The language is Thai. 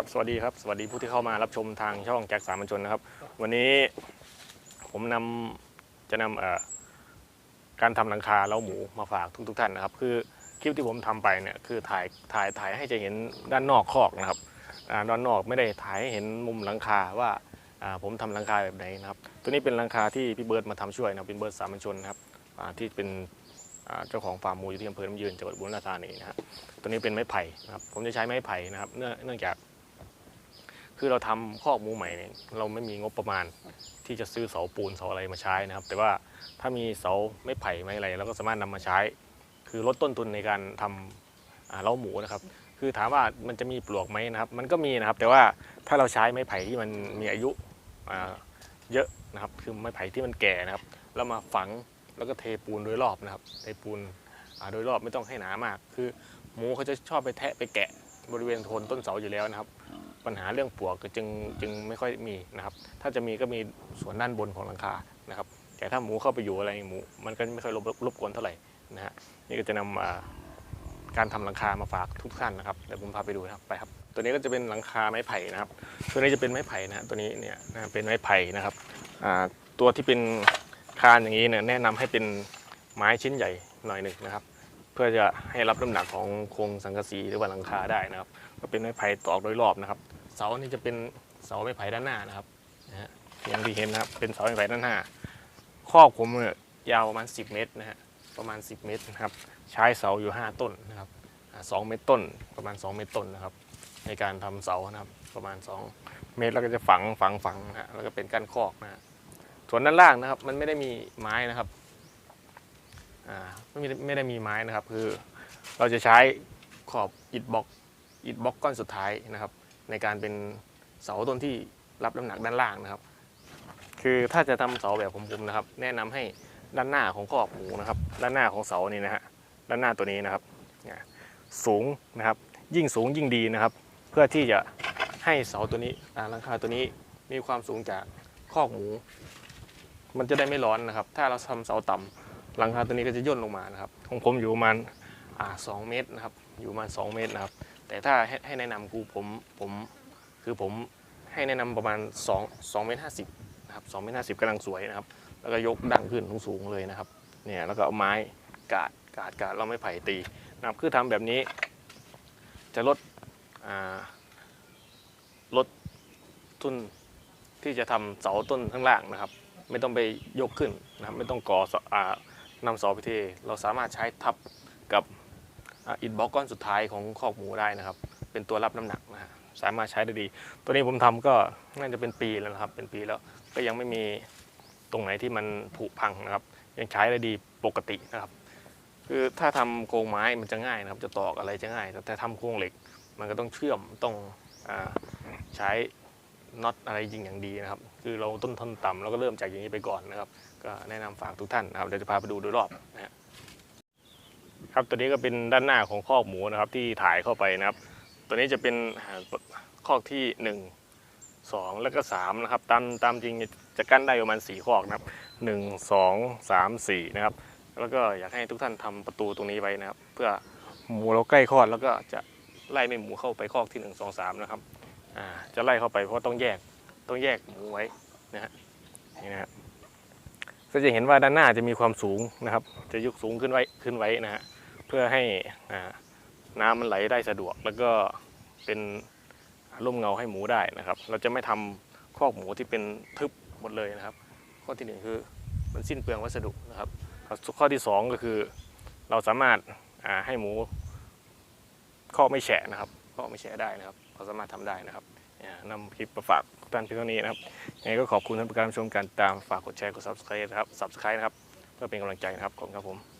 ครับสวัสดีครับสวัสดีผู้ที่เข้ามารับชมทางช่องแจ็คสามัญชนนะครับ วันนี้ผมนำจะนำเอ่อการทำหลังคาเล้าหมูมาฝากทุกทท่านนะครับ คือคลิปที่ผมทำไปเนี่ยคือถ่ายถ่ายถ่ายให้จะเห็นด้านนอกคอกนะครับด้านนอกไม่ได้ถ่ายให้เห็นมุมหลังคาว่าผมทำหลังคาแบบไหนนะครับ ตัวนี้เป็นหลังคาที่พี่เบิร์ดมาทำช่วยนะเป็นเบิร์ดสามัญชนนะครับที่เป็นเจ้าของฟาร์มหมูอยู่ที่อำเภอน้ำยืนจังหวัดบุรีรัมย์ธานีนะฮะตัวนี้เป็นไม้ไผ่นะครับ ผมจะใช้ไม้ไผ่นะครับ เนื่องจาก คือเราทำคอกหมูใหม่เนี่ยเราไม่มีงบประมาณที่จะซื้อเสาปูนเสาอะไรมาใช้นะครับ แต่ว่าถ้ามีเสาไม้ไผ่ไม้อะไรเราก็สามารถนำมาใช้ คือลดต้นทุนในการทำอ่าเล้าหมูนะครับ คือถามว่ามันจะมีปลวกไหมนะครับ มันก็มีนะครับ แต่ว่าถ้าเราใช้ไม้ไผ่ที่มันมีอายุเยอะนะครับ คือไม้ไผ่ที่มันแก่นะครับแล้วมาฝังแล้วก็เทปูนโดยรอบนะครับ เทปูนโดยรอบไม่ต้องให้หนามาก คือหมูเขาจะชอบไปแทะไปแกะบริเวณโคนต้นเสาอยู่แล้วนะครับ ปัญหาเรื่องปลวก็จึงจึงไม่ค่อยมีนะครับ ถ้าจะมีก็มีส่วนด้านบนของหลังคานะครับ แต่ถ้าหมูเข้าไปอยู่อะไรหมูมันก็ไม่ค่อยรบกวนเท่าไหร่นะฮะนี่ก็จะนำอ่าการทำหลังคามาฝากทุกท่านนะครับเดี๋ยวผมพาไปดูนะครับไปครับ ตัวนี้ก็จะเป็นหลังคาไม้ไผ่นะครับ ตัวนี้จะเป็นไม้ไผ่นะฮะตัวนี้เนี่ยนะเป็นไม้ไผ่นะครับตัวที่เป็นคานอย่างนี้เนี่ยแนะนำให้เป็นไม้ชิ้นใหญ่หน่อยหนึ่งนะครับ เพื่อจะให้รับน้ำหนักของโครงสังกะสีหรือว่าหลังคาได้นะครับ ก็เป็นไม้ไผ่ตอกโดยรอบนะครับ เสานี่จะเป็นเสาไม้ไผ่ด้านหน้านะครับนะฮะอย่างที่เห็นนะครับเป็นเสาไม้ไผ่ด้านหน้าครอบผมเนี่ยยาวประมาณ 10 เมตรนะฮะประมาณ 10 เมตรนะครับ ใช้เสาอยู่ 5 ต้นนะครับสองเมตรต้นประมาณ 2 เมตรต้นนะครับ ในการทำเสานะครับประมาณ 2 เมตรแล้วก็จะฝังฝังฝังนะฮะแล้วก็เป็นก้านคอกนะฮะส่วนด้านล่างนะครับ มันไม่ได้มีไม้นะครับอ่าไม่ได้ไม่ได้มีไม้นะครับ คือเราจะใช้ขอบอิฐบล็อกอิฐบล็อกก้อนสุดท้ายนะครับ ในการเป็นเสาต้นที่รับน้ำหนักด้านล่างนะครับ คือถ้าจะทำเสาแบบผมๆนะครับ แนะนำให้ด้านหน้าของขอบหมูนะครับ ด้านหน้าของเสานี่นะฮะด้านหน้าตัวนี้นะครับเนี่ยสูงนะครับ ยิ่งสูงยิ่งดีนะครับ เพื่อที่จะให้เสาตัวนี้หลังคาตัวนี้มีความสูงจากคอกหมู มันจะได้ไม่ร้อนนะครับ ถ้าเราทำเสาต่ำหลังคาตัวนี้ก็จะย่นลงมานะครับของผมอยู่ประมาณสองเมตรนะครับ อยู่ประมาณสองเมตรนะครับ แต่ถ้าให้แนะนำกูผมผมคือผมให้แนะนำประมาณ2 2เมตรห้าสิบนะครับ2เมตรห้าสิบกำลังสวยนะครับ แล้วก็ยกดังขึ้นสูงๆเลยนะครับเนี่ยแล้วก็เอาไม้กาดกาดกาดเราไม่ไผ่ตีนะครับคือทำแบบนี้ จะลดลดทุนที่จะทำเสาต้นข้างล่างนะครับ ไม่ต้องไปยกขึ้นนะครับไม่ต้องก่อเสาอ่านำเสาไปเทเราสามารถใช้ทับกับ อ่าอิฐบล็อกก้อนสุดท้ายของคอกหมูได้นะครับ เป็นตัวรับน้ำหนักนะฮะสามารถใช้ได้ดี ตัวนี้ผมทำก็น่าจะเป็นปีแล้วนะครับ เป็นปีแล้วก็ยังไม่มีตรงไหนที่มันผุพังนะครับ ยังใช้ได้ดีปกตินะครับ คือถ้าทำโครงไม้มันจะง่ายนะครับ จะตอกอะไรจะง่าย แต่ถ้าทำโครงเหล็ก มันก็ต้องเชื่อมต้องอใช้น็อตอะไรยิงอย่างดีนะครับ คือเราต้นทุนต่ำเราก็เริ่มจากอย่างนี้ไปก่อนนะครับ ก็แนะนำฝากทุกท่านนะครับเดี๋ยวจะพาไปดูโดยรอบนะฮะ ครับตัวนี้ก็เป็นด้านหน้าของคอกหมูนะครับ ที่ถ่ายเข้าไปนะครับ ตัวนี้จะเป็นคอกที่หนึ่งสองแล้วก็สามนะครับตามตามจริงจะกั้นได้ประมาณสี่คอกนะครับหนึ่งสองสามสี่นะครับ แล้วก็อยากให้ทุกท่านทำประตูตรงนี้ไว้นะครับ เพื่อหมูเราใกล้คลอดแล้วก็จะไล่ไม่หมูเข้าไปคอกที่หนึ่งสองสามนะครับอ่าจะไล่เข้าไปเพราะต้องแยกต้องแยกหมูไว้นะฮะนี่นะครับ ก็จะเห็นว่าด้านหน้าจะมีความสูงนะครับ จะยกสูงขึ้นไว้ขึ้นไว้นะฮะเพื่อให้น้ำมันไหลได้สะดวก แล้วก็เป็นร่มเงาให้หมูได้นะครับ เราจะไม่ทำคอกหมูที่เป็นทึบหมดเลยนะครับ ข้อที่หนึ่งคือมันสิ้นเปลืองวัสดุนะครับ ข้อที่สองก็คือ เราสามารถให้หมูข้อไม่แฉะนะครับข้อไม่แฉะได้นะครับ เราสามารถทำได้นะครับ นำคลิปมาฝากท่านเพียงเท่านี้นะครับยังไงก็ขอบคุณท่านผู้การชมการตามฝากกดแชร์กด subscribe นะครับ subscribe นะครับเพื่อเป็นกำลังใจนะครับขอบคุณครับผม